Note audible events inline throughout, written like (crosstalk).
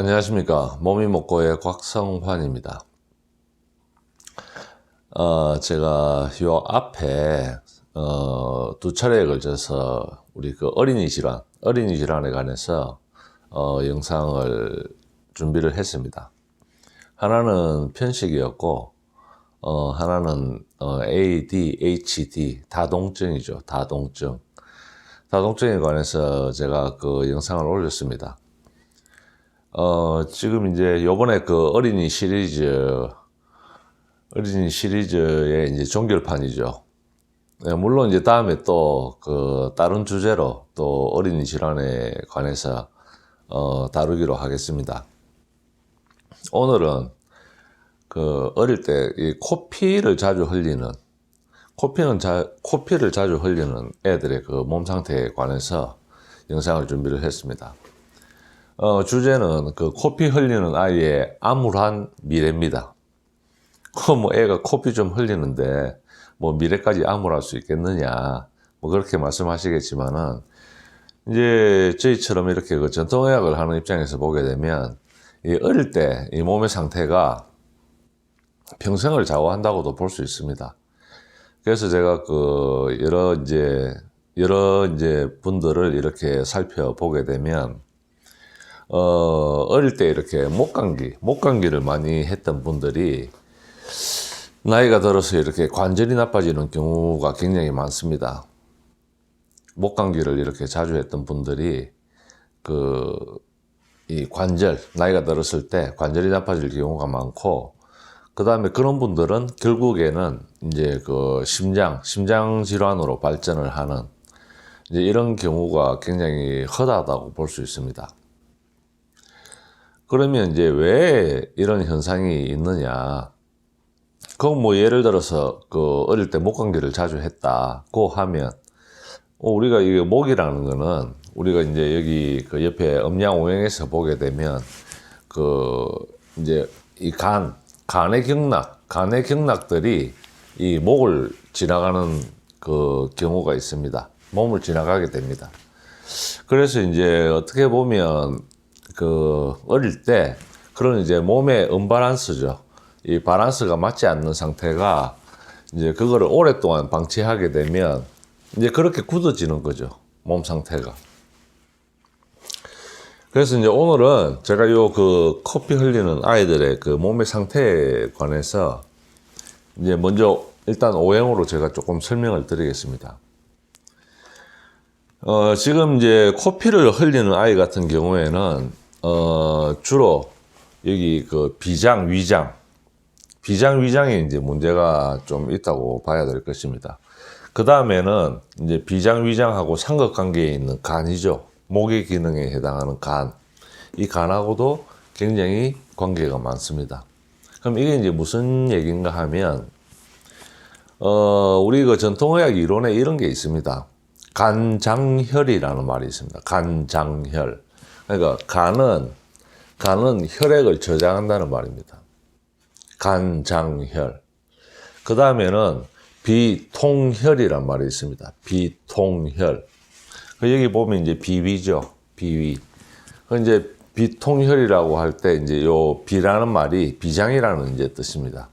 안녕하십니까. 몸이 먹고의 곽성환입니다. 어, 제가 요 앞에, 어, 두 차례에 걸쳐서 우리 그 어린이 질환, 어린이 질환에 관해서, 어, 영상을 준비를 했습니다. 하나는 편식이었고, 어, 하나는, 어, ADHD, 다동증이죠. 다동증. 다동증에 관해서 제가 그 영상을 올렸습니다. 어, 지금 이제 요번에 그 어린이 시리즈, 어린이 시리즈의 이제 종결판이죠. 네, 물론 이제 다음에 또 그 다른 주제로 또 어린이 질환에 관해서 어, 다루기로 하겠습니다. 오늘은 그 어릴 때 이 코피를 자주 흘리는 코피는 자, 코피를 자주 흘리는 애들의 그 몸 상태에 관해서 영상을 준비를 했습니다. 어, 주제는 그 코피 흘리는 아이의 암울한 미래입니다. 그뭐 애가 코피 좀 흘리는데 뭐 미래까지 암울할 수 있겠느냐 뭐 그렇게 말씀하시겠지만은 이제 저희처럼 이렇게 그 전통의학을 하는 입장에서 보게 되면 이 어릴 때 이 몸의 상태가 평생을 좌우한다고도 볼 수 있습니다. 그래서 제가 그 여러 이제 여러 이제 분들을 이렇게 살펴보게 되면 어 어릴 때 이렇게 목감기 목감기를 많이 했던 분들이 나이가 들어서 이렇게 관절이 나빠지는 경우가 굉장히 많습니다. 목감기를 이렇게 자주 했던 분들이 그 이 관절 나이가 들었을 때 관절이 나빠질 경우가 많고 그 다음에 그런 분들은 결국에는 이제 그 심장, 심장 질환으로 발전을 하는 이제 이런 경우가 굉장히 허다하다고 볼 수 있습니다. 그러면 이제 왜 이런 현상이 있느냐? 그건 뭐 예를 들어서 그 어릴 때 목감기를 자주 했다고 하면 어, 우리가 이게 목이라는 거는 우리가 이제 여기 그 옆에 음양 오행에서 보게 되면 그 이제 이 간, 간의 경락, 간의 경락들이 이 목을 지나가는 그 경우가 있습니다. 몸을 지나가게 됩니다. 그래서 이제 어떻게 보면 그 어릴 때 그런 이제 몸의 언밸런스죠. 이 밸런스가 맞지 않는 상태가 이제 그거를 오랫동안 방치하게 되면 이제 그렇게 굳어지는 거죠. 몸 상태가. 그래서 이제 오늘은 제가 요 그 커피 흘리는 아이들의 그 몸의 상태에 관해서 이제 먼저 일단 오행으로 제가 조금 설명을 드리겠습니다. 어, 지금 이제 코피를 흘리는 아이 같은 경우에는 어, 주로 여기 그 비장, 위장, 비장, 위장에 이제 문제가 좀 있다고 봐야 될 것입니다. 그 다음에는 이제 비장, 위장하고 삼각관계에 있는 간이죠. 목의 기능에 해당하는 간. 이 간하고도 굉장히 관계가 많습니다. 그럼 이게 이제 무슨 얘기인가 하면, 어, 우리 그 전통의학 이론에 이런 게 있습니다. 간장혈이라는 말이 있습니다. 간장혈. 그러니까 간은, 간은 혈액을 저장한다는 말입니다. 간장혈. 그 다음에는 비통혈이란 말이 있습니다. 비통혈. 그 여기 보면 이제 비위죠. 비위. 그 이제 비통혈이라고 할 때 이제 요 비라는 말이 비장이라는 이제 뜻입니다.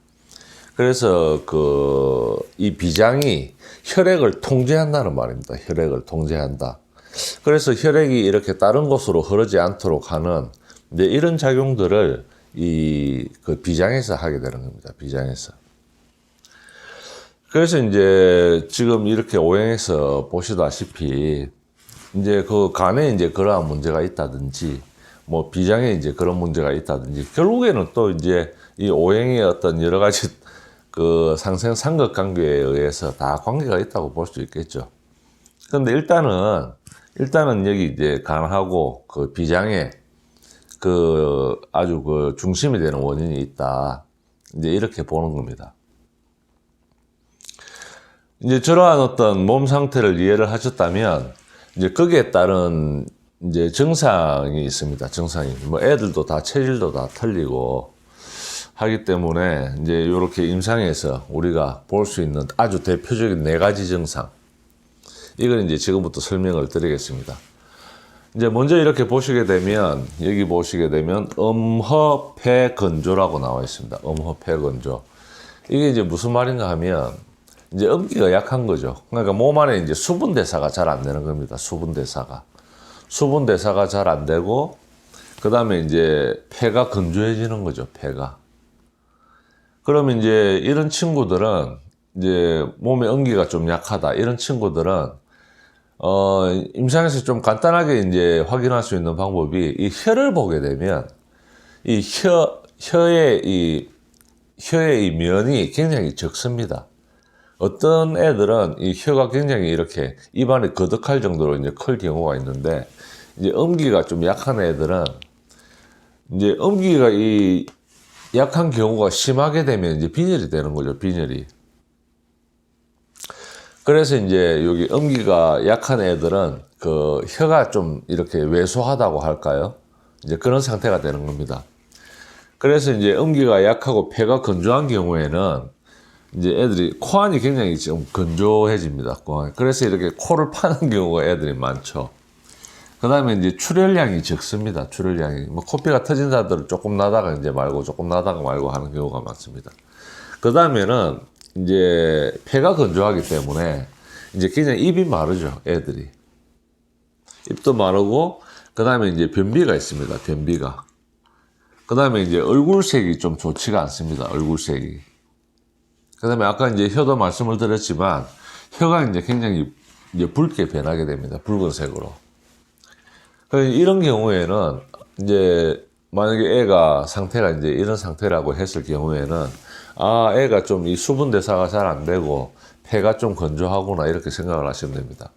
그래서 그 이 비장이 혈액을 통제한다는 말입니다. 혈액을 통제한다. 그래서 혈액이 이렇게 다른 곳으로 흐르지 않도록 하는 이제 이런 작용들을 이 그 비장에서 하게 되는 겁니다. 비장에서. 그래서 이제 지금 이렇게 오행에서 보시다시피 이제 그 간에 이제 그러한 문제가 있다든지 뭐 비장에 이제 그런 문제가 있다든지 결국에는 또 이제 이 오행의 어떤 여러 가지 그 상생 상극 관계에 의해서 다 관계가 있다고 볼 수 있겠죠. 근데 일단은 일단은 여기 이제 간하고 그 비장에 그 아주 그 중심이 되는 원인이 있다. 이제 이렇게 보는 겁니다. 이제 저러한 어떤 몸 상태를 이해를 하셨다면 이제 거기에 따른 이제 증상이 있습니다. 증상이 뭐 애들도 다 체질도 다 틀리고 하기 때문에 이제 이렇게 임상에서 우리가 볼 수 있는 아주 대표적인 네 가지 증상 이걸 이제 지금부터 설명을 드리겠습니다. 이제 먼저 이렇게 보시게 되면 여기 보시게 되면 음허폐 건조라고 나와 있습니다. 음허폐 건조. 이게 이제 무슨 말인가 하면 이제 음기가 약한 거죠. 그러니까 몸 안에 이제 수분 대사가 잘 안 되는 겁니다. 수분 대사가. 수분 대사가 잘 안 되고 그다음에 이제 폐가 건조해지는 거죠. 폐가. 그러면 이제 이런 친구들은 이제 몸에 음기가 좀 약하다. 이런 친구들은 어, 임상에서 좀 간단하게 이제 확인할 수 있는 방법이 이 혀를 보게 되면 이 혀, 혀의 이, 혀의 이 면이 굉장히 적습니다. 어떤 애들은 이 혀가 굉장히 이렇게 입안에 거득할 정도로 이제 클 경우가 있는데 이제 음기가 좀 약한 애들은 이제 음기가 이 약한 경우가 심하게 되면 이제 빈혈이 되는 거죠, 빈혈이. 그래서 이제 여기 음기가 약한 애들은 그 혀가 좀 이렇게 왜소하다고 할까요? 이제 그런 상태가 되는 겁니다. 그래서 이제 음기가 약하고 폐가 건조한 경우에는 이제 애들이 코안이 굉장히 좀 건조해집니다. 코안. 그래서 이렇게 코를 파는 (laughs) 경우가 애들이 많죠. 그 다음에 이제 출혈량이 적습니다. 출혈량이. 뭐 코피가 터진 사람들은 조금 나다가 이제 말고 조금 나다가 말고 하는 경우가 많습니다. 그 다음에는 이제 폐가 건조하기 때문에 이제 굉장히 입이 마르죠. 애들이. 입도 마르고 그 다음에 이제 변비가 있습니다. 변비가. 그 다음에 이제 얼굴색이 좀 좋지가 않습니다. 얼굴색이. 그 다음에 아까 이제 혀도 말씀을 드렸지만 혀가 이제 굉장히 이제 붉게 변하게 됩니다. 붉은색으로. 그 이런 경우에는 이제 만약에 애가 상태가 이제 이런 상태라고 했을 경우에는 아 애가 좀 이 수분 대사가 잘 안 되고 폐가 좀 건조하구나 이렇게 생각을 하시면 됩니다.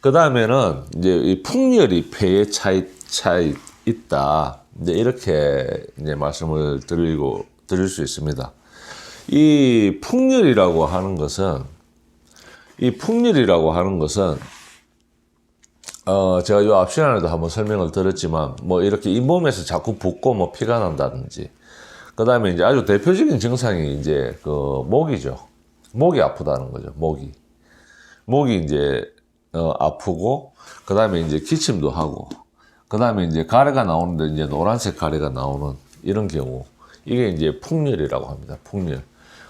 그 다음에는 이제 이 풍열이 폐에 차이 차이 있다. 이제 이렇게 이제 말씀을 드리고 드릴 수 있습니다. 이 풍열이라고 하는 것은 이 풍열이라고 하는 것은 어, 제가 요 앞 시간에도 한번 설명을 드렸지만, 뭐, 이렇게 잇몸에서 자꾸 붓고 뭐 피가 난다든지, 그 다음에 이제 아주 대표적인 증상이 이제 그 목이죠. 목이 아프다는 거죠, 목이. 목이 이제, 어, 아프고, 그 다음에 이제 기침도 하고, 그 다음에 이제 가래가 나오는데 이제 노란색 가래가 나오는 이런 경우. 이게 이제 풍열이라고 합니다, 풍열.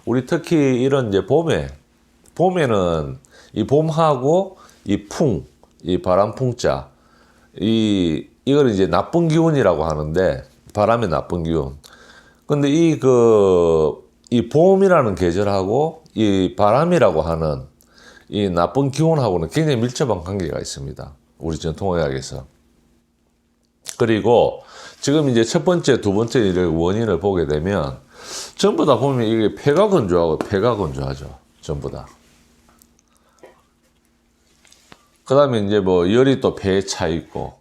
우리 특히 이런 이제 봄에, 봄에는 이 봄하고 이 풍, 이 바람풍자, 이, 이걸 이제 나쁜 기운이라고 하는데, 바람의 나쁜 기운. 근데 이 그, 이 봄이라는 계절하고 이 바람이라고 하는 이 나쁜 기운하고는 굉장히 밀접한 관계가 있습니다. 우리 전통의학에서. 그리고 지금 이제 첫 번째, 두 번째 이를 원인을 보게 되면 전부 다 보면 이게 폐가 건조하고 폐가 건조하죠. 전부 다. 그 다음에 이제 뭐 열이 또 폐에 차 있고,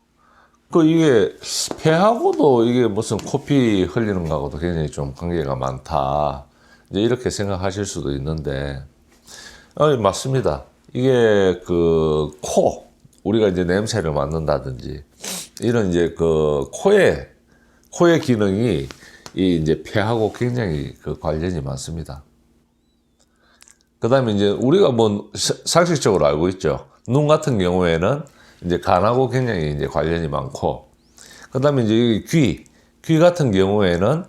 그 이게 폐하고도 이게 무슨 코피 흘리는 거하고도 굉장히 좀 관계가 많다. 이제 이렇게 생각하실 수도 있는데, 아 맞습니다. 이게 그 코, 우리가 이제 냄새를 맡는다든지, 이런 이제 그 코의, 코의 기능이 이 이제 폐하고 굉장히 그 관련이 많습니다. 그 다음에 이제 우리가 뭐 사- 상식적으로 알고 있죠. 눈 같은 경우에는 이제 간하고 굉장히 이제 관련이 많고, 그 다음에 이제 이 귀, 귀 같은 경우에는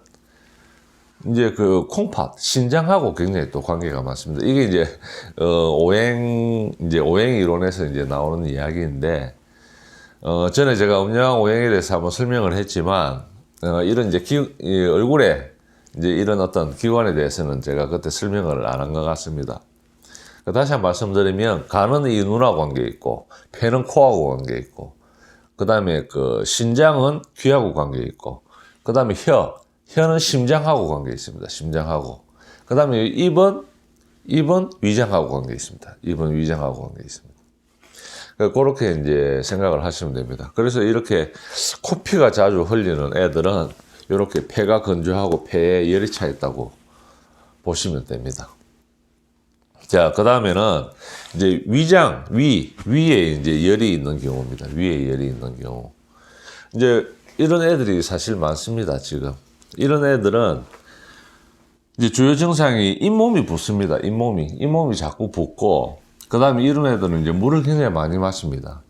이제 그 콩팥, 신장하고 굉장히 또 관계가 많습니다. 이게 이제, 어, 오행, 이제 오행 이론에서 이제 나오는 이야기인데, 어, 전에 제가 음양 오행에 대해서 한번 설명을 했지만, 어, 이런 이제 기, 이 얼굴에 이제 이런 어떤 기관에 대해서는 제가 그때 설명을 안 한 것 같습니다. 그 다시 한 번 말씀드리면, 간은 이 눈하고 관계 있고, 폐는 코하고 관계 있고, 그 다음에 그 신장은 귀하고 관계 있고, 그 다음에 혀, 혀는 심장하고 관계 있습니다. 심장하고. 그 다음에 입은, 입은 위장하고 관계 있습니다. 입은 위장하고 관계 있습니다. 그렇게 이제 생각을 하시면 됩니다. 그래서 이렇게 코피가 자주 흘리는 애들은 이렇게 폐가 건조하고 폐에 열이 차 있다고 보시면 됩니다. 자, 그 다음에는 이제 위장, 위, 위에 이제 열이 있는 경우입니다. 위에 열이 있는 경우. 이제 이런 애들이 사실 많습니다, 지금. 이런 애들은 이제 주요 증상이 잇몸이 붓습니다. 잇몸이. 잇몸이 자꾸 붓고, 그 다음에 이런 애들은 이제 물을 굉장히 많이 마십니다.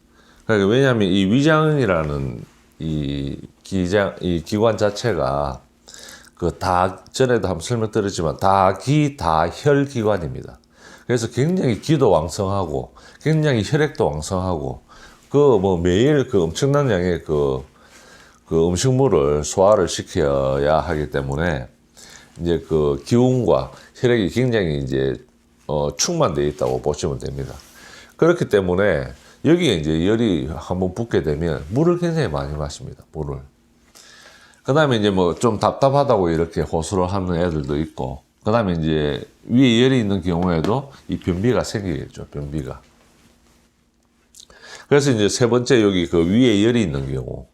그러니까 왜냐하면 이 위장이라는 이 기장 이 기관 자체가 그 다 전에도 한번 설명드렸지만 다기 다혈 기관입니다. 그래서 굉장히 기도 왕성하고 굉장히 혈액도 왕성하고 그 뭐 매일 그 엄청난 양의 그, 그 음식물을 소화를 시켜야 하기 때문에 이제 그 기운과 혈액이 굉장히 이제 어, 충만되어 있다고 보시면 됩니다. 그렇기 때문에 여기에 이제 열이 한번 붙게 되면 물을 굉장히 많이 마십니다. 물을. 그 다음에 이제 뭐 좀 답답하다고 이렇게 호소를 하는 애들도 있고, 그 다음에 이제 위에 열이 있는 경우에도 이 변비가 생기겠죠, 변비가. 그래서 이제 세 번째 여기 그 위에 열이 있는 경우.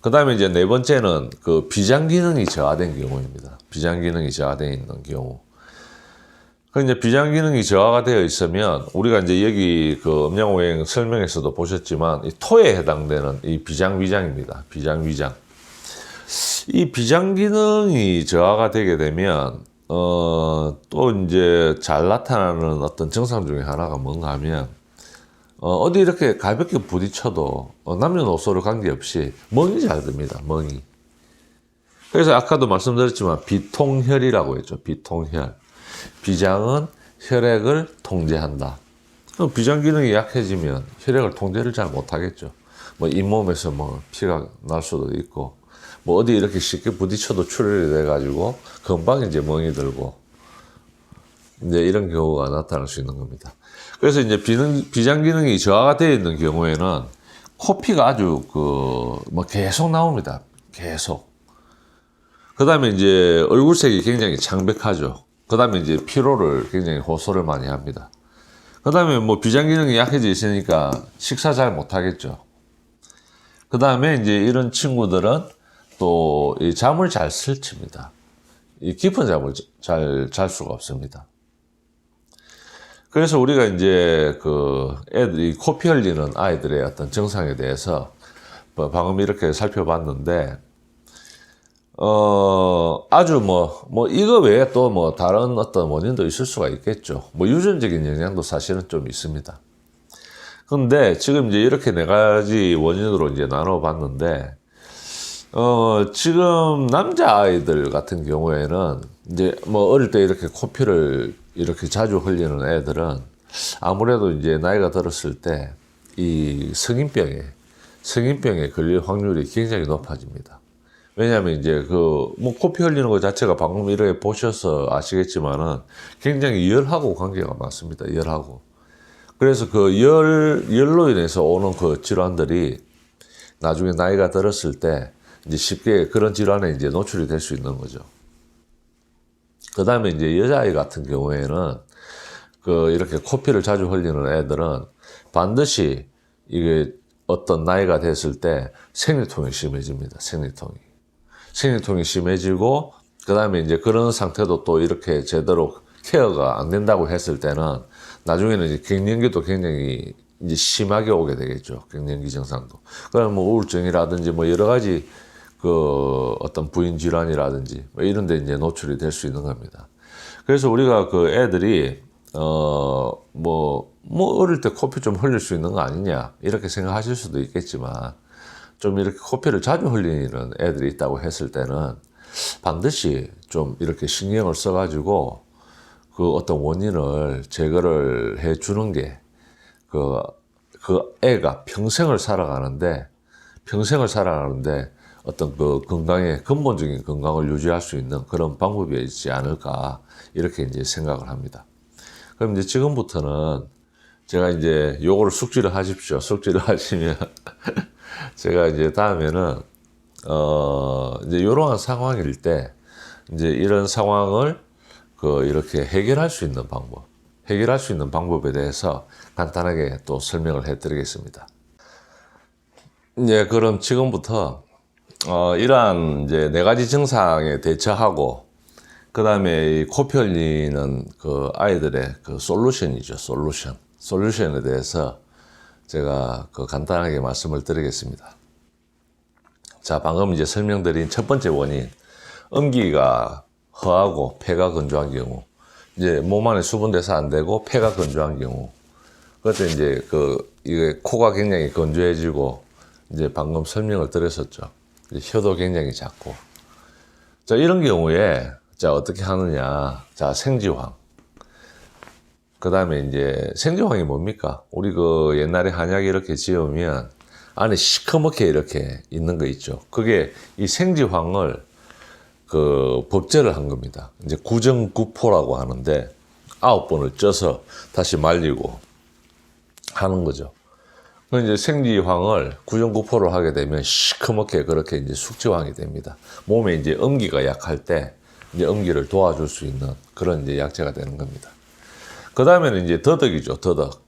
그 다음에 이제 네 번째는 그 비장 기능이 저하된 경우입니다. 비장 기능이 저하되어 있는 경우. 그 이제 비장 기능이 저하가 되어 있으면 우리가 이제 여기 그 음양 오행 설명에서도 보셨지만 이 토에 해당되는 이 비장 위장입니다. 비장 위장. 이 비장 기능이 저하가 되게 되면 어 또 이제 잘 나타나는 어떤 증상 중에 하나가 뭔가 하면 어, 어디 이렇게 가볍게 부딪혀도 어, 남녀노소를 관계없이 멍이 잘 듭니다. 멍이. 그래서 아까도 말씀드렸지만 비통혈이라고 했죠. 비통혈. 비장은 혈액을 통제한다. 그럼 비장 기능이 약해지면 혈액을 통제를 잘 못하겠죠. 뭐 잇몸에서 뭐 피가 날 수도 있고 뭐 어디 이렇게 쉽게 부딪혀도 출혈이 돼가지고 금방 이제 멍이 들고 이제 이런 경우가 나타날 수 있는 겁니다. 그래서 이제 비능, 비장 기능이 저하가 되어 있는 경우에는 코피가 아주 그 뭐 계속 나옵니다. 계속. 그 다음에 이제 얼굴색이 굉장히 창백하죠. 그 다음에 이제 피로를 굉장히 호소를 많이 합니다. 그 다음에 뭐 비장 기능이 약해져 있으니까 식사 잘 못 하겠죠. 그 다음에 이제 이런 친구들은 또이 잠을 잘 설칩니다. 이 깊은 잠을 잘 잘 수가 없습니다. 그래서 우리가 이제 그 애들이 코피 흘리는 아이들의 어떤 증상에 대해서 뭐 방금 이렇게 살펴봤는데, 어, 아주 뭐, 뭐, 이거 외에 또 뭐 다른 어떤 원인도 있을 수가 있겠죠. 뭐 유전적인 영향도 사실은 좀 있습니다. 근데 지금 이제 이렇게 네 가지 원인으로 이제 나눠봤는데, 어, 지금 남자 아이들 같은 경우에는 이제 뭐 어릴 때 이렇게 코피를 이렇게 자주 흘리는 애들은 아무래도 이제 나이가 들었을 때 이 성인병에, 성인병에 걸릴 확률이 굉장히 높아집니다. 왜냐하면 이제 그 뭐 코피 흘리는 것 자체가 방금 이렇게 보셔서 아시겠지만은 굉장히 열하고 관계가 많습니다. 열하고. 그래서 그 열, 열로 인해서 오는 그 질환들이 나중에 나이가 들었을 때 이제 쉽게 그런 질환에 이제 노출이 될 수 있는 거죠. 그 다음에 이제 여자아이 같은 경우에는 그 이렇게 코피를 자주 흘리는 애들은 반드시 이게 어떤 나이가 됐을 때 생리통이 심해집니다. 생리통이. 생리통이 심해지고 그 다음에 이제 그런 상태도 또 이렇게 제대로 케어가 안 된다고 했을 때는 나중에는 이제 갱년기도 굉장히 이제 심하게 오게 되겠죠. 갱년기 증상도. 그럼 뭐 우울증이라든지 뭐 여러 가지 그 어떤 부인 질환이라든지 뭐 이런 데 이제 노출이 될 수 있는 겁니다. 그래서 우리가 그 애들이 어뭐뭐 뭐 어릴 때 코피 좀 흘릴 수 있는 거 아니냐 이렇게 생각하실 수도 있겠지만 좀 이렇게 코피를 자주 흘리는 애들이 있다고 했을 때는 반드시 좀 이렇게 신경을 써가지고 그 어떤 원인을 제거를 해 주는 게 그, 그 애가 평생을 살아가는데, 평생을 살아가는데 어떤 그 건강의 근본적인 건강을 유지할 수 있는 그런 방법이 있지 않을까, 이렇게 이제 생각을 합니다. 그럼 이제 지금부터는 제가 이제 요거를 숙지를 하십시오. (laughs) 숙지를 하시면 (laughs) 제가 이제 다음에는 어 이제 이러한 상황일 때 이제 이런 상황을 그 이렇게 해결할 수 있는 방법, 해결할 수 있는 방법에 대해서 간단하게 또 설명을 해드리겠습니다. 이제 그럼 지금부터 어 이러한 이제 네 가지 증상에 대처하고 그 다음에 코피 흘리는 그 아이들의 그 솔루션이죠, 솔루션. 솔루션에 대해서 제가 그 간단하게 말씀을 드리겠습니다. 자, 방금 이제 설명드린 첫 번째 원인, 음기가 허하고 폐가 건조한 경우, 이제 몸 안에 수분 대사 안 되고 폐가 건조한 경우, 그때 이제 그 이게 코가 굉장히 건조해지고 이제 방금 설명을 드렸었죠. 혀도 굉장히 작고. 자, 이런 경우에 자, 어떻게 하느냐. 자, 생지황. 그 다음에 이제 생지황이 뭡니까? 우리 그 옛날에 한약 이렇게 지으면 안에 시커멓게 이렇게 있는 거 있죠. 그게 이 생지황을 그 법제를 한 겁니다. 이제 구정구포라고 하는데 아홉 번을 쪄서 다시 말리고 하는 거죠. 그 이제 생지황을 구정구포로 하게 되면 시커멓게 그렇게 이제 숙지황이 됩니다. 몸에 이제 음기가 약할 때 이제 음기를 도와줄 수 있는 그런 이제 약재가 되는 겁니다. 그 다음에는 이제 더덕이죠, 더덕.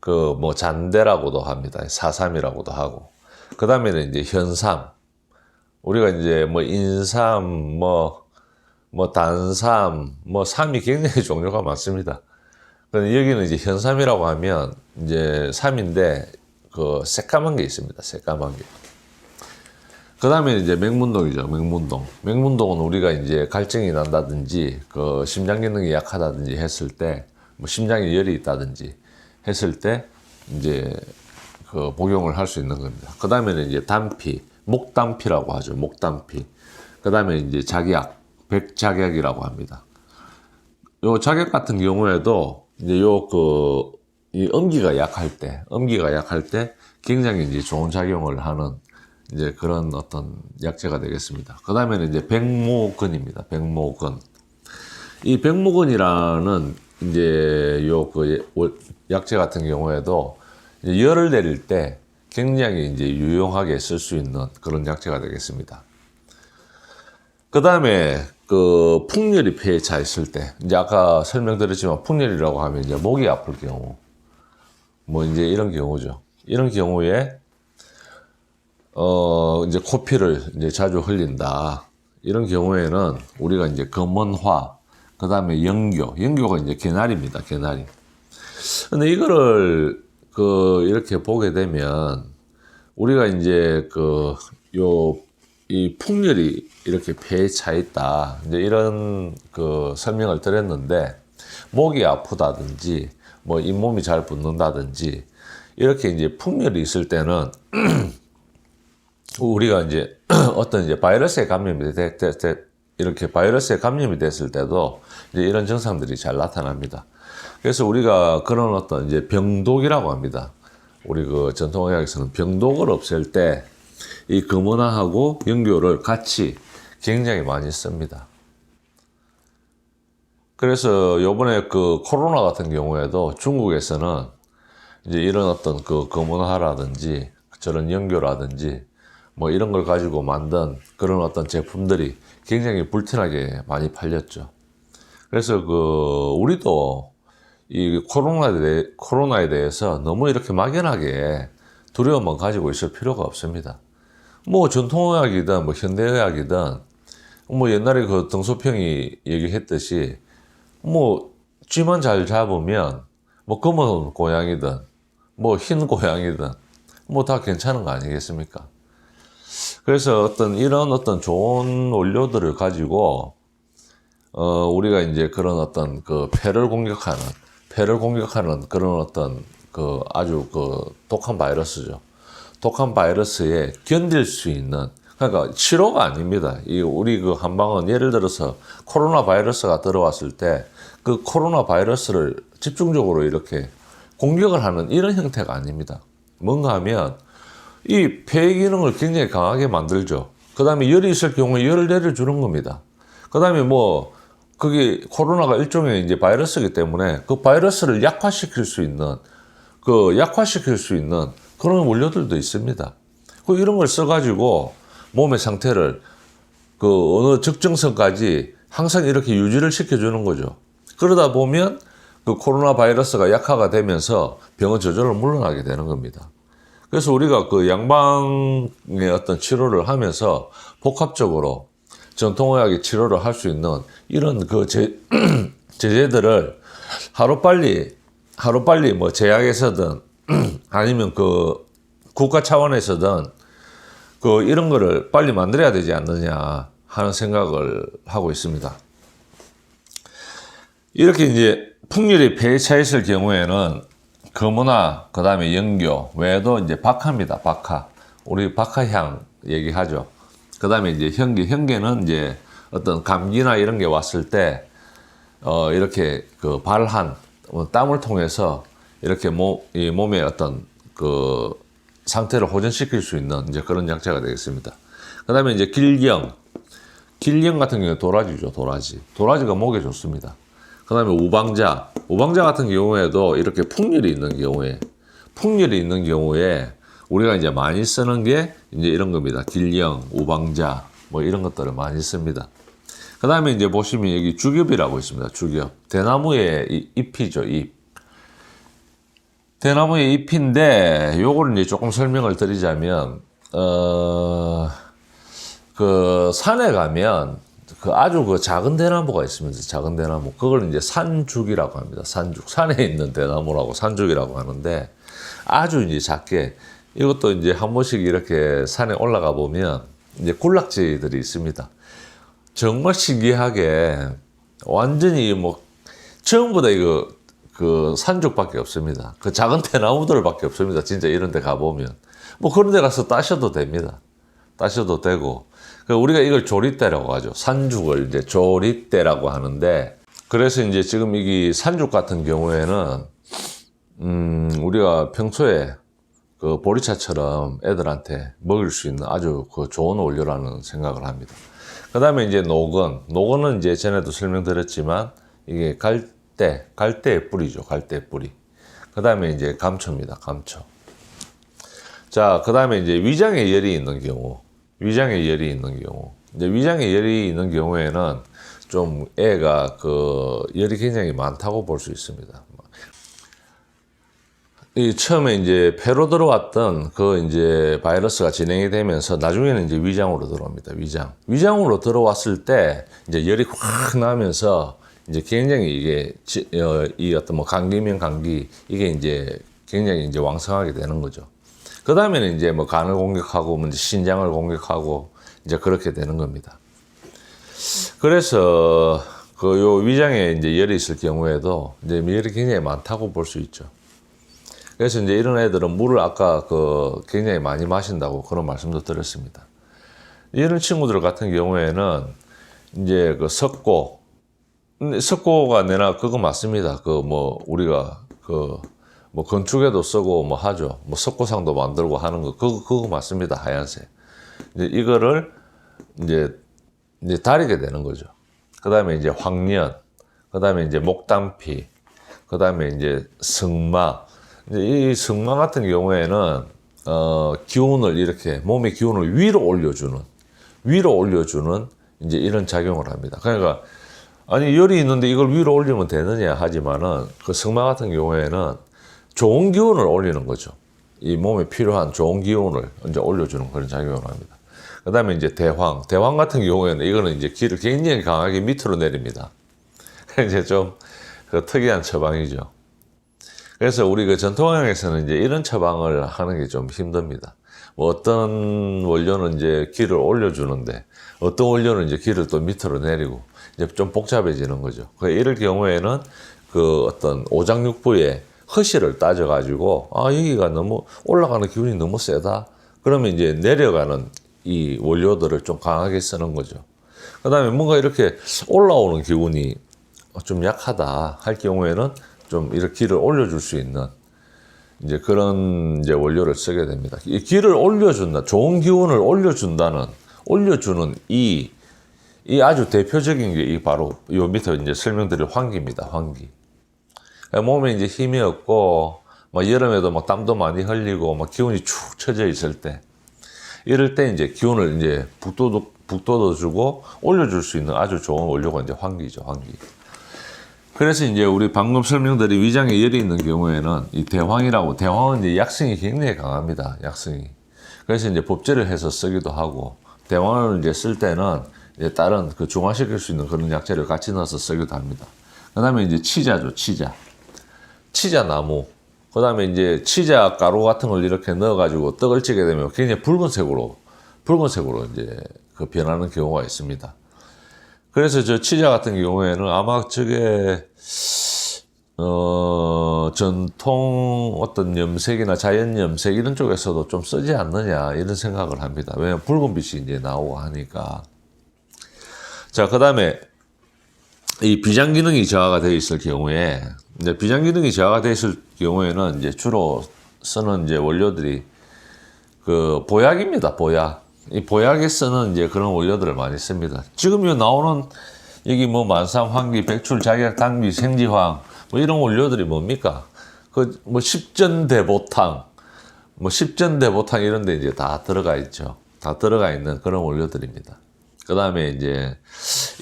그 뭐 잔대라고도 합니다. 사삼이라고도 하고. 그 다음에는 이제 현삼. 우리가 이제 뭐 인삼, 뭐, 뭐 단삼, 뭐 삼이 굉장히 (laughs) 종류가 많습니다. 근데 여기는 이제 현삼이라고 하면 이제 삼인데 그 새까만 게 있습니다. 새까만 게. 그 다음에 이제 맹문동이죠. 맹문동. 맹문동은 우리가 이제 갈증이 난다든지 그 심장 기능이 약하다든지 했을 때, 뭐 심장에 열이 있다든지 했을 때 이제 그 복용을 할 수 있는 겁니다. 그 다음에는 이제 단피, 목단피라고 하죠. 목단피. 그 다음에 이제 작약, 백작약이라고 합니다. 요 작약 같은 경우에도 이제 요 그 이 음기가 약할 때, 음기가 약할 때 굉장히 이제 좋은 작용을 하는 이제 그런 어떤 약재가 되겠습니다. 그 다음에는 이제 백모근입니다. 백모근. 이 백모근이라는 이제 요 그 약재 같은 경우에도 열을 내릴 때 굉장히 이제 유용하게 쓸 수 있는 그런 약재가 되겠습니다. 그 다음에 그 풍열이 폐에 차 있을 때 이제 아까 설명드렸지만 풍열이라고 하면 이제 목이 아플 경우 뭐 이제 이런 경우죠. 이런 경우에 어 이제 코피를 이제 자주 흘린다. 이런 경우에는 우리가 이제 검은화, 그 다음에 영교, 영교가 이제 개나리입니다. 개나리. 근데 이거를 그 이렇게 보게 되면 우리가 이제 그요 이 풍열이 이렇게 폐에 차 있다. 이제 이런 그 설명을 드렸는데 목이 아프다든지 뭐 잇몸이 잘 붓는다든지 이렇게 이제 풍열이 있을 때는 (clears throat) 우리가 이제 (clears throat) 어떤 이제 바이러스에 감염이 돼, 돼, 돼, 이렇게 바이러스에 감염이 됐을 때도 이제 이런 증상들이 잘 나타납니다. 그래서 우리가 그런 어떤 이제 병독이라고 합니다. 우리 그 전통의학에서는 병독을 없앨 때 이 금은화하고 영교를 같이 굉장히 많이 씁니다. 그래서 요번에 그 코로나 같은 경우에도 중국에서는 이제 이런 어떤 그 검은화라든지 저런 연교라든지 뭐 이런 걸 가지고 만든 그런 어떤 제품들이 굉장히 불티나게 많이 팔렸죠. 그래서 그 우리도 이 코로나에, 대해, 코로나에 대해서 너무 이렇게 막연하게 두려움만 가지고 있을 필요가 없습니다. 뭐 전통의학이든 뭐 현대의학이든 뭐 옛날에 그 등소평이 얘기했듯이 뭐 쥐만 잘 잡으면 뭐 검은 고양이든 뭐 흰 고양이든 뭐 다 괜찮은 거 아니겠습니까? 그래서 어떤 이런 어떤 좋은 원료들을 가지고 어 우리가 이제 그런 어떤 그 폐를 공격하는 폐를 공격하는 그런 어떤 그 아주 그 독한 바이러스죠. 독한 바이러스에 견딜 수 있는 그러니까 치료가 아닙니다. 이 우리 그 한방은 예를 들어서 코로나 바이러스가 들어왔을 때 그 코로나 바이러스를 집중적으로 이렇게 공격을 하는 이런 형태가 아닙니다. 뭔가 하면 이 폐 기능을 굉장히 강하게 만들죠. 그 다음에 열이 있을 경우에 열을 내려주는 겁니다. 그 다음에 뭐, 그게 코로나가 일종의 이제 바이러스이기 때문에 그 바이러스를 약화시킬 수 있는, 그 약화시킬 수 있는 그런 원료들도 있습니다. 그 이런 걸 써가지고 몸의 상태를 그 어느 적정선까지 항상 이렇게 유지를 시켜주는 거죠. 그러다 보면 그 코로나 바이러스가 약화가 되면서 병은 저절로 물러나게 되는 겁니다. 그래서 우리가 그 양방의 어떤 치료를 하면서 복합적으로 전통의학의 치료를 할 수 있는 이런 그 제, (clears throat) 제재들을 하루빨리, 하루빨리 뭐 제약에서든 (clears throat) 아니면 그 국가 차원에서든 그 이런 거를 빨리 만들어야 되지 않느냐 하는 생각을 하고 있습니다. 이렇게 이제 차 있을 경우에는 금은화, 그 다음에 연교, 외에도 이제 박하입니다. 박하. 우리 박하향 얘기하죠. 그 다음에 이제 현계, 현계는 이제 어떤 감기나 이런 게 왔을 때, 어, 이렇게 그 발한, 어, 땀을 통해서 이렇게 몸, 이 몸의 어떤 그 상태를 호전시킬 수 있는 이제 그런 약재가 되겠습니다. 그 다음에 이제 길경. 길경 같은 경우에 도라지죠, 도라지. 도라지가 목에 좋습니다. 그 다음에 우방자. 우방자 같은 경우에도 이렇게 풍률이 있는 경우에, 풍률이 있는 경우에 우리가 이제 많이 쓰는 게 이제 이런 겁니다. 길령, 우방자, 뭐 이런 것들을 많이 씁니다. 그 다음에 이제 보시면 여기 주겹이라고 있습니다. 주겹. 대나무의 이- 잎이죠, 잎. 대나무의 잎인데, 요거를 이제 조금 설명을 드리자면, 어, 그 산에 가면 그 아주 그 작은 대나무가 있습니다. 작은 대나무. 그걸 이제 산죽이라고 합니다. 산죽. 산에 있는 대나무라고 산죽이라고 하는데 아주 이제 작게 이것도 이제 한 번씩 이렇게 산에 올라가 보면 이제 군락지들이 있습니다. 정말 신기하게 완전히 뭐 전부 다 이거 그 산죽밖에 없습니다. 그 작은 대나무들밖에 없습니다. 진짜 이런 데 가보면. 뭐 그런 데 가서 따셔도 됩니다. 따셔도 되고. 그 우리가 이걸 조립대라고 하죠. 산죽을 이제 조립대라고 하는데 그래서 이제 지금 이게 산죽 같은 경우에는 음, 우리가 평소에 그 보리차처럼 애들한테 먹일 수 있는 아주 그 좋은 원료라는 생각을 합니다. 그 다음에 이제 노건. 노건은 이제 전에도 설명드렸지만 이게 갈 대, 갈대의 뿌리죠. 갈대 뿌리. 그 다음에 이제 감초입니다. 감초. 자, 그 다음에 이제 위장에 열이 있는 경우. 위장에 열이 있는 경우. 이제 위장에 열이 있는 경우에는 좀 애가 그 열이 굉장히 많다고 볼 수 있습니다. 이 처음에 이제 폐로 들어왔던 그 이제 바이러스가 진행이 되면서 나중에는 이제 위장으로 들어옵니다. 위장. 위장으로 들어왔을 때 이제 열이 확 나면서 이제 굉장히 이게 지- 어, 이 어떤 뭐 감기면 감기 이게 이제 굉장히 이제 왕성하게 되는 거죠. 그 다음에는 이제 뭐 간을 공격하고 뭐 신장을 공격하고 이제 그렇게 되는 겁니다. 그래서 그 요 위장에 이제 열이 있을 경우에도 이제 열이 굉장히 많다고 볼 수 있죠. 그래서 이제 이런 애들은 물을 아까 그 굉장히 많이 마신다고 그런 말씀도 드렸습니다. 이런 친구들 같은 경우에는 이제 그 근데 석고가 내나 그거 맞습니다. 그 뭐 우리가 그 뭐 건축에도 쓰고 뭐 하죠. 뭐 석고상도 만들고 하는 거 그거 그거 맞습니다. 하얀색. 이제 이거를 이제 이제 다리게 되는 거죠. 그 다음에 이제 황련, 그 다음에 이제 목단피, 그 다음에 이제 승마. 이제 이 승마 같은 경우에는 어, 기운을 이렇게 몸의 기운을 위로 올려주는 위로 올려주는 이제 이런 작용을 합니다. 그러니까 아니 열이 있는데 이걸 위로 올리면 되느냐 하지만은 그 승마 같은 경우에는 좋은 기운을 올리는 거죠. 이 몸에 필요한 좋은 기운을 이제 올려주는 그런 작용을 합니다. 그 다음에 이제 대황. 대황 같은 경우에는 이거는 이제 기를 굉장히 강하게 밑으로 내립니다. (laughs) 이제 좀 그 특이한 처방이죠. 그래서 우리 그 전통의학에서는 이제 이런 처방을 하는 게 좀 힘듭니다. 뭐 어떤 원료는 이제 기를 올려주는데 어떤 원료는 이제 기를 또 밑으로 내리고 이제 좀 복잡해지는 거죠. 그 이럴 경우에는 그 어떤 오장육부의 허실을 따져가지고 아 여기가 너무 올라가는 기운이 너무 세다. 그러면 이제 내려가는 이 원료들을 좀 강하게 쓰는 거죠. 그 다음에 뭔가 이렇게 올라오는 기운이 좀 약하다 할 경우에는 좀 이렇게 기를 올려줄 수 있는 이제 그런 이제 원료를 쓰게 됩니다. 이 기를 올려준다, 좋은 기운을 올려준다는 올려주는 이, 이 아주 대표적인 게 이 바로 요 밑에 이제 설명드릴 환기입니다. 환기. 몸에 이제 힘이 없고 막 여름에도 막 땀도 많이 흘리고 막 기운이 축 처져 있을 때 이럴 때 이제 기운을 이제 북돋워 북돋워 주고 올려줄 수 있는 아주 좋은 원료가 이제 환기죠. 환기. 그래서 이제 우리 방금 설명드린 위장에 열이 있는 경우에는 이 대황이라고 대황은 이제 약성이 굉장히 강합니다. 약성이. 그래서 이제 법제를 해서 쓰기도 하고 대황을 이제 쓸 때는 이제 다른 그 중화시킬 수 있는 그런 약재를 같이 넣어서 쓰기도 합니다. 그 다음에 이제 치자죠. 치자. 치자 나무. 그 다음에 이제 치자 가루 같은 걸 이렇게 넣어가지고 떡을 찌게 되면 굉장히 붉은색으로 붉은색으로 이제 그 변하는 경우가 있습니다. 그래서 저 치자 같은 경우에는 아마 저게 어, 전통 어떤 염색이나 자연 염색 이런 쪽에서도 좀 쓰지 않느냐 이런 생각을 합니다. 왜냐면 붉은 빛이 이제 나오고 하니까. 자, 그 다음에 이 비장 기능이 저하가 되어 있을 경우에 이제 비장 기능이 저하가 되어 있을 경우에는 이제 주로 쓰는 이제 원료들이 그 보약입니다. 보약. 이 보약에 쓰는 이제 그런 원료들을 많이 씁니다. 지금 요 나오는 여기 뭐 만삼, 황기, 백출, 작약, 당비, 생지황 뭐 이런 원료들이 뭡니까? 그 뭐 십전대보탕, 뭐 십전대보탕 이런 데 이제 다 들어가 있죠. 다 들어가 있는 그런 원료들입니다. 그 다음에 이제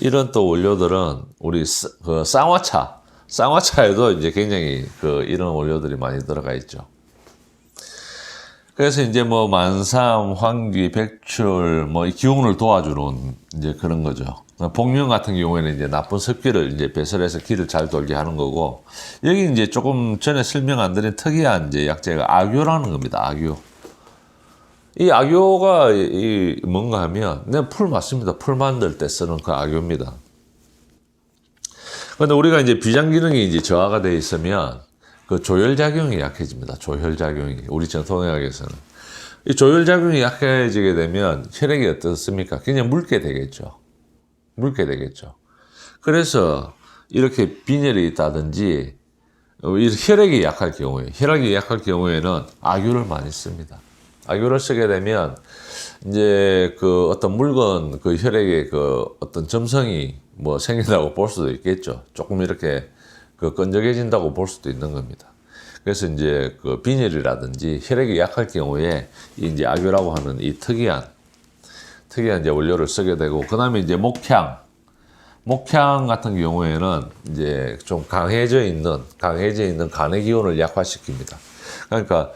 이런 또 원료들은 우리 쌍- 그 쌍화차, 쌍화차에도 이제 굉장히 그 이런 원료들이 많이 들어가 있죠. 그래서 이제 뭐 만삼, 황귀, 백출 뭐이 기운을 도와주는 이제 그런 거죠. 복륜 같은 경우에는 이제 나쁜 습기를 이제 배설해서 기를 잘 돌게 하는 거고 여기 이제 조금 전에 설명 안 드린 특이한 이제 약재가 악효라는 겁니다. 악효. 이 악효가 이 뭔가 하면 네, 풀 맞습니다. 풀 만들 때 쓰는 그 악효입니다. 근데 우리가 이제 비장 기능이 이제 저하가 돼 있으면 그 조혈 작용이 약해집니다. 조혈 작용이 우리 전통의학에서는 이 조혈 작용이 약해지게 되면 혈액이 어떻습니까? 그냥 묽게 되겠죠. 묽게 되겠죠. 그래서 이렇게 빈혈이 있다든지 어, 이 혈액이 약할 경우에 혈액이 약할 경우에는 악유를 많이 씁니다. 악유를 쓰게 되면 이제 그 어떤 물건 그 혈액의 그 어떤 점성이 뭐 생긴다고 볼 수도 있겠죠. 조금 이렇게 그 끈적해진다고 볼 수도 있는 겁니다. 그래서 이제 그 빈혈이라든지 혈액이 약할 경우에 이 이제 악유라고 하는 이 특이한 특이한 이제 원료를 쓰게 되고 그다음에 이제 목향 목향 같은 경우에는 이제 좀 강해져 있는 강해져 있는 간의 기운을 약화시킵니다. 그러니까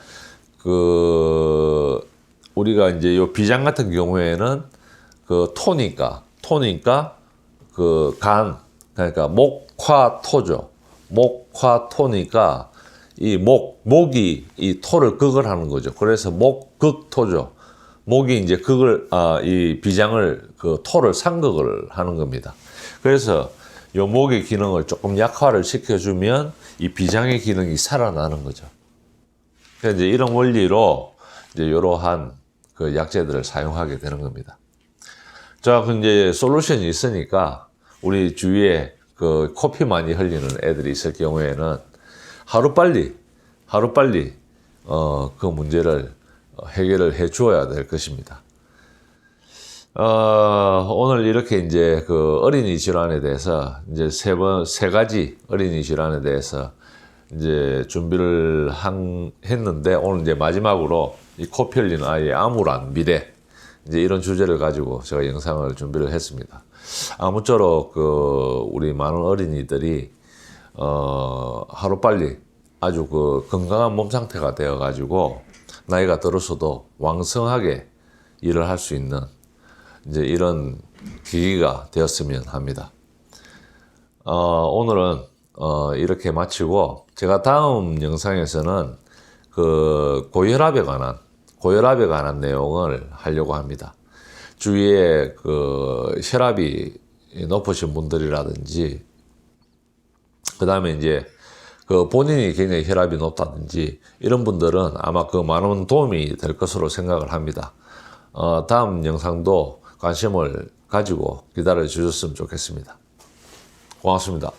그 우리가 이제 요 비장 같은 경우에는 그 토니까 토니까 그 간 그러니까 목화토죠. 목화토니까 이 목 목이 이 토를 극을 하는 거죠. 그래서 목극토죠. 목이 이제 극을 아 이 비장을 그 토를 상극을 하는 겁니다. 그래서 요 목의 기능을 조금 약화를 시켜주면 이 비장의 기능이 살아나는 거죠. 그래서 이제 이런 원리로 이제 이러한 그 약재들을 사용하게 되는 겁니다. 자, 그 이제 솔루션이 있으니까 우리 주위에 그 코피 많이 흘리는 애들이 있을 경우에는 하루 빨리 하루 빨리 어 그 문제를 해결을 해 주어야 될 것입니다. 어, 오늘 이렇게 이제 그 어린이 질환에 대해서 이제 세 번, 세 가지 어린이 질환에 대해서 이제 준비를 한, 했는데 오늘 이제 마지막으로 이 흘리는 아이의 암울한 미래 이제 이런 주제를 가지고 제가 영상을 준비를 했습니다. 아무쪼록 그 우리 많은 어린이들이 어, 하루 빨리 아주 그 건강한 몸 상태가 되어 가지고 나이가 들어서도 왕성하게 일을 할 수 있는 이제 이런 기기가 되었으면 합니다. 어, 오늘은 어, 이렇게 마치고 제가 다음 영상에서는 그 고혈압에 관한 고혈압에 관한 내용을 하려고 합니다. 주위에 그 혈압이 높으신 분들이라든지 그 다음에 이제 그 본인이 굉장히 혈압이 높다든지 이런 분들은 아마 그 많은 도움이 될 것으로 생각을 합니다. 어, 다음 영상도 관심을 가지고 기다려 주셨으면 좋겠습니다. 고맙습니다.